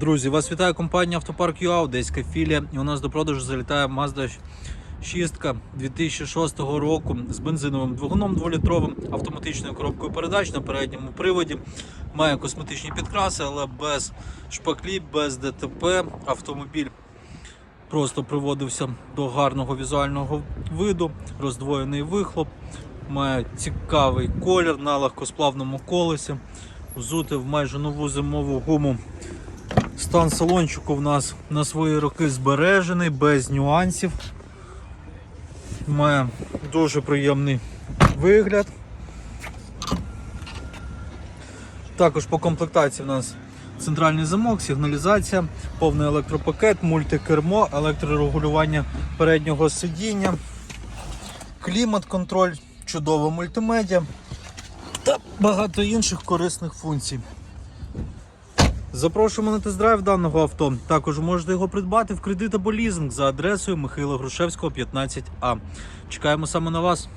Друзі, вас вітає компанія Автопарк ЮА, Одеська філія. І у нас до продажу залітає Mazda 6 2006 року з бензиновим двигуном 2-літровим, автоматичною коробкою передач на передньому приводі. Має косметичні підкраси, але без шпаклів, без ДТП. Автомобіль просто приводився до гарного візуального виду, роздвоєний вихлоп, має цікавий колір на легкосплавному колесі, взути в майже нову зимову гуму. Стан салончику в нас на свої роки збережений, без нюансів. Має дуже приємний вигляд. Також по комплектації в нас центральний замок, сигналізація, повний електропакет, мультикермо, електрорегулювання переднього сидіння, клімат-контроль, чудова мультимедіа та багато інших корисних функцій. Запрошуємо на тест-драйв даного авто. Також можете його придбати в кредит або лізинг за адресою Михайла Грушевського, 15А. Чекаємо саме на вас.